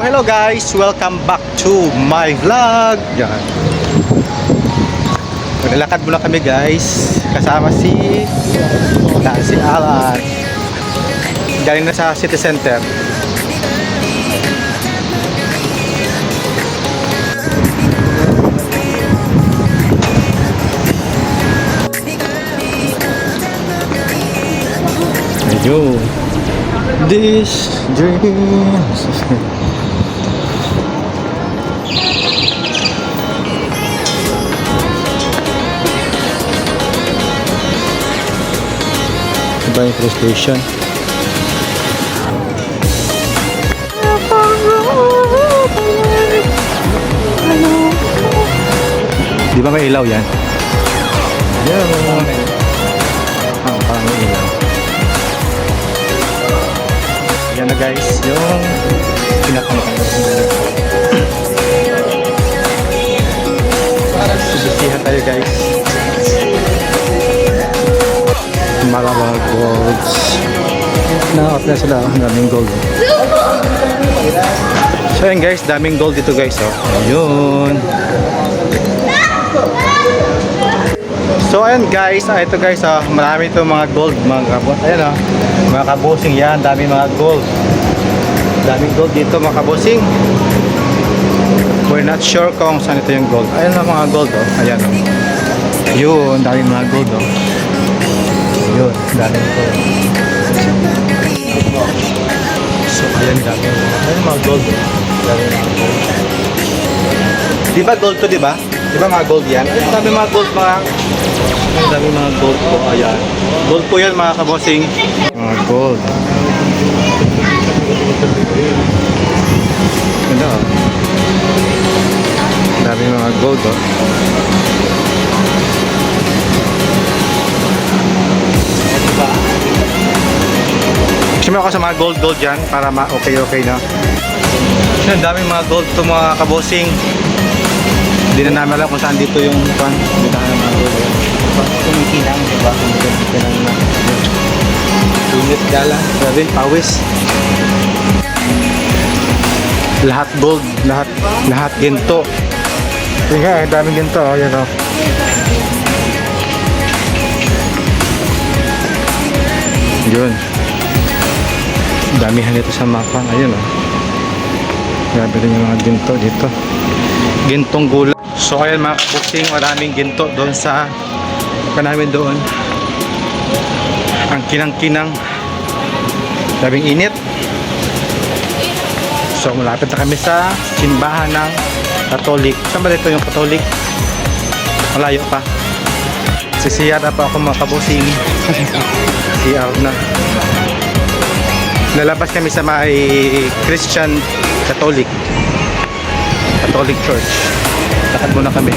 Hello guys, welcome back to my vlog. Yan. Maglalakad muna kami guys. Kasama si na, si Alan. Galing na sa city center. Ayun. This dreams. Iba yung station. Di ba may ilaw yan? Yan. Ah, parang may ilaw. Yan na guys, yung pinakamaganda. Sibisihan tayo guys. Golds. Nakakap na sila. Ang daming gold. So yan guys, daming gold dito guys. Oh. Ayun. So ayan guys, ah, ito guys, ah, marami ito mga gold, mga kabos. Ayan ah, mga kabosing yan, dami mga gold. Daming gold dito mga kabosing. We're not sure kung saan ito yung gold. Ayan ang mga gold oh, ayan oh. Yun, daming mga gold oh. Yun, daming gold. So ayan, daming ayan mga gold. Daming mga gold. Di ba gold to, di ba? Di ba mga gold yan? Ay, dami mga gold mga... Ang dami mga gold po. Ayan. Gold po yan mga kabosing. Mga gold. Ganda oh. Ang dami mga gold oh. Ako sa mga gold gold dyan para ma okay na. Ang daming mga gold to mga kabosing. Hindi na namin alam kung saan dito yung pan. Hindi na namin mga gold. Kumikinang, di ba? Kumikinang na. Unit gala. Grabe, pawis. Lahat gold, lahat lahat ginto. Yung nga, daming ginto. Oh, yan oh. Yun. Damihan dito sa mapa. Ayun oh. Grabe rin yung mga ginto dito. Gintong gula. So ayan mga kabuksing, maraming ginto doon sa pa namin doon. Ang kinang-kinang. Labing init. So malapit na kami sa simbahan ng Katolik. Saan ba dito yung Katolik? Malayo pa. Sisiyar na pa ako mga kabusing. CR na. Lalabas kami sa may Christian Catholic. Catholic Church. Lakad muna kami.